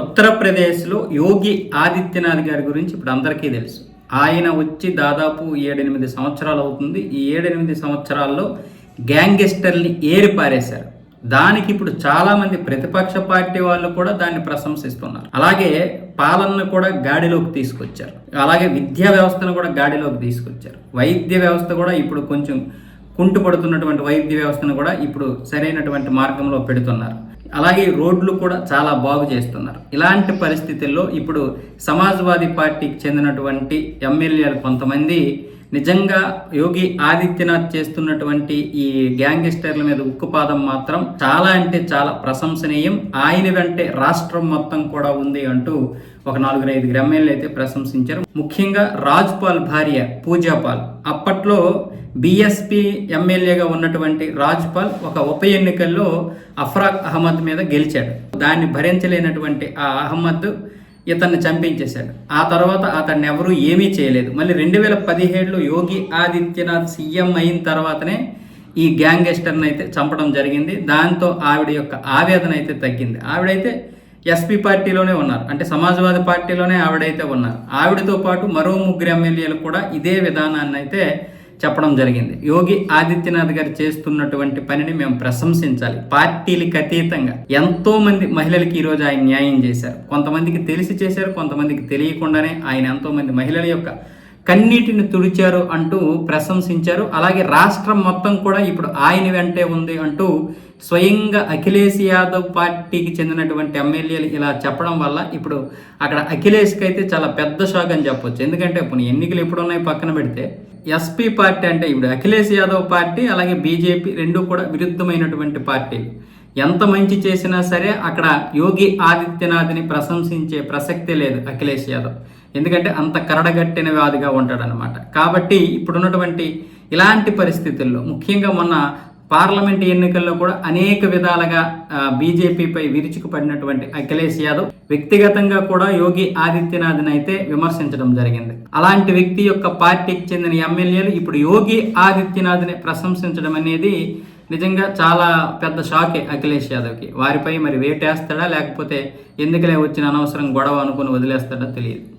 ఉత్తరప్రదేశ్లో యోగి ఆదిత్యనాథ్ గారి గురించి ఇప్పుడు అందరికీ తెలుసు. ఆయన వచ్చి దాదాపు ఏడెనిమిది సంవత్సరాలు అవుతుంది. ఈ ఏడెనిమిది సంవత్సరాల్లో గ్యాంగ్స్టర్ని ఏరిపారేశారు. దానికి ఇప్పుడు చాలామంది ప్రతిపక్ష పార్టీ వాళ్ళు కూడా దాన్ని ప్రశంసిస్తున్నారు. అలాగే పాలనను కూడా గాడిలోకి తీసుకొచ్చారు. అలాగే విద్యా వ్యవస్థను కూడా గాడిలోకి తీసుకొచ్చారు. వైద్య వ్యవస్థ కూడా ఇప్పుడు కొంచెం కుంటుపడుతున్నటువంటి వైద్య వ్యవస్థను కూడా ఇప్పుడు సరైనటువంటి మార్గంలో పెడుతున్నారు. అలాగే రోడ్లు కూడా చాలా బాగు చేస్తున్నారు. ఇలాంటి పరిస్థితుల్లో ఇప్పుడు సమాజ్వాదీ పార్టీకి చెందినటువంటి ఎమ్మెల్యేలు కొంతమంది నిజంగా యోగి ఆదిత్యనాథ్ చేస్తున్నటువంటి ఈ గ్యాంగిస్టర్ల మీద ఉక్కుపాదం మాత్రం చాలా అంటే చాలా ప్రశంసనీయం. ఆయన వెంటే రాష్ట్రం మొత్తం కూడా ఉంది అంటూ ఒక నాలుగు ఐదుగురు ఎమ్మెల్యే అయితే ప్రశంసించారు. ముఖ్యంగా రాజ్పాల్ భార్య పూజాపాల్. అప్పట్లో బీఎస్పీ ఎమ్మెల్యేగా ఉన్నటువంటి రాజ్పాల్ ఒక ఉప ఎన్నికల్లో అఫ్రాక్ అహ్మద్ మీద గెలిచాడు. దాన్ని భరించలేనటువంటి ఆ అహ్మద్ ఇతన్ని చంపించేశాడు. ఆ తర్వాత అతన్ని ఎవరూ ఏమీ చేయలేదు. మళ్ళీ రెండు వేల పదిహేడులో యోగి ఆదిత్యనాథ్ సీఎం అయిన తర్వాతనే ఈ గ్యాంగ్స్టర్ని అయితే చంపడం జరిగింది. దాంతో ఆవిడ యొక్క ఆవేదన అయితే తగ్గింది. ఆవిడైతే ఎస్పీ పార్టీలోనే ఉన్నారు. అంటే సమాజ్వాదీ పార్టీలోనే ఆవిడైతే ఉన్నారు. ఆవిడతో పాటు మరో ముగ్గురు ఎమ్మెల్యేలు కూడా ఇదే విధానాన్ని అయితే చెప్పడం జరిగింది. యోగి ఆదిత్యనాథ్ గారు చేస్తున్నటువంటి పనిని మేము ప్రశంసించాలి. పార్టీలకు అతీతంగా ఎంతో మంది మహిళలకి ఈరోజు ఆయన న్యాయం చేశారు. కొంతమందికి తెలిసి చేశారు కొంతమందికి తెలియకుండానే ఆయన ఎంతో మంది మహిళల యొక్క కన్నీటిని తుడిచారు అంటూ ప్రశంసించారు. అలాగే రాష్ట్రం మొత్తం కూడా ఇప్పుడు ఆయన వెంటే ఉంది అంటూ స్వయంగా అఖిలేష్ యాదవ్ పార్టీకి చెందినటువంటి ఎమ్మెల్యేలు ఇలా చెప్పడం వల్ల ఇప్పుడు అక్కడ అఖిలేష్కి అయితే చాలా పెద్ద షాక్ అని చెప్పొచ్చు. ఎందుకంటే ఇప్పుడు ఎన్నికలు ఎప్పుడు ఉన్నాయి పక్కన పెడితే ఎస్పీ పార్టీ అంటే ఇప్పుడు అఖిలేష్ యాదవ్ పార్టీ అలాగే బీజేపీ రెండు కూడా విరుద్ధమైనటువంటి పార్టీలు ఎంత మంచి చేసినా సరే అక్కడ యోగి ఆదిత్యనాథ్ని ప్రశంసించే ప్రసక్తే లేదు అఖిలేష్ యాదవ్. ఎందుకంటే అంత కరడగట్టిన వ్యాధిగా ఉంటాడనమాట కాబట్టి ఇప్పుడున్నటువంటి ఇలాంటి పరిస్థితుల్లో ముఖ్యంగా మొన్న పార్లమెంట్ ఎన్నికల్లో కూడా అనేక విధాలుగా బీజేపీపై విరుచుకుపడినటువంటి అఖిలేష్ యాదవ్ వ్యక్తిగతంగా కూడా యోగి ఆదిత్యనాథ్ని అయితే విమర్శించడం జరిగింది. అలాంటి వ్యక్తి యొక్క పార్టీకి చెందిన ఎమ్మెల్యేలు ఇప్పుడు యోగి ఆదిత్యనాథ్ని ప్రశంసించడం అనేది నిజంగా చాలా పెద్ద షాకే అఖిలేష్ యాదవ్కి. వారిపై మరి వేటేస్తాడా లేకపోతే ఎందుకులే వచ్చిన అనవసరం గొడవ అనుకుని వదిలేస్తాడా తెలియదు.